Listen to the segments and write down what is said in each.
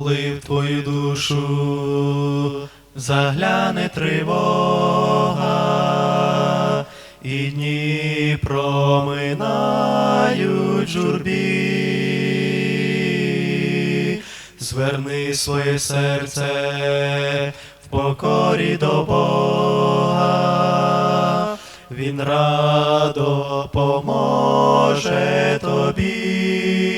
Коли в твою душу загляне тривога, і дні проминають журбі, зверни своє серце в покорі до Бога, Він радо поможе тобі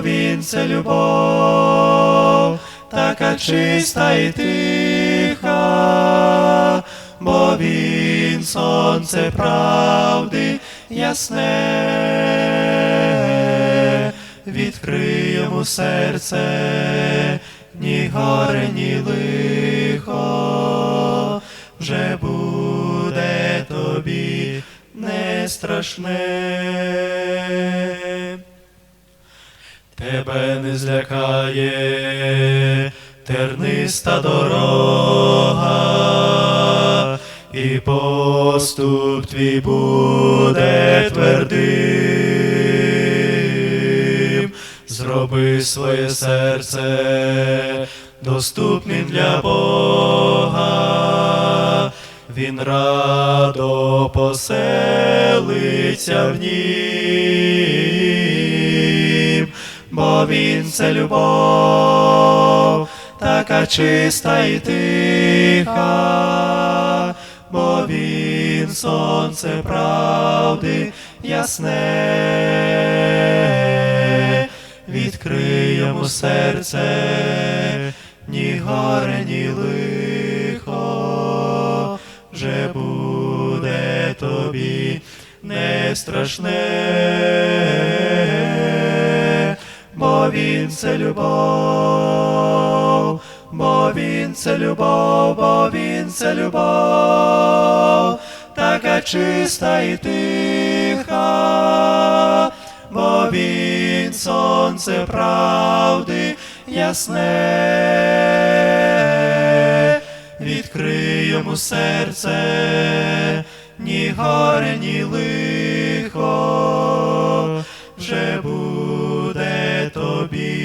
він це любов, така чиста і тиха, бо він сонце правди ясне, відкрий йому серце, ні горе, ні лихо, вже буде тобі не страшне. Тебе не злякає терниста дорога, і поступ твій буде твердим. Зроби своє серце доступним для Бога, Він радо поселиться в нім бо він це любов, така чиста і тиха, бо він сонце правди ясне, відкрий йому серце, ні горе, ні лихо, вже буде тобі не страшне він це любов, бо він це любов, бо він це любов, така чиста і тиха, бо він сонце правди ясне, відкрий йому серце, ні горе, ні лихо, be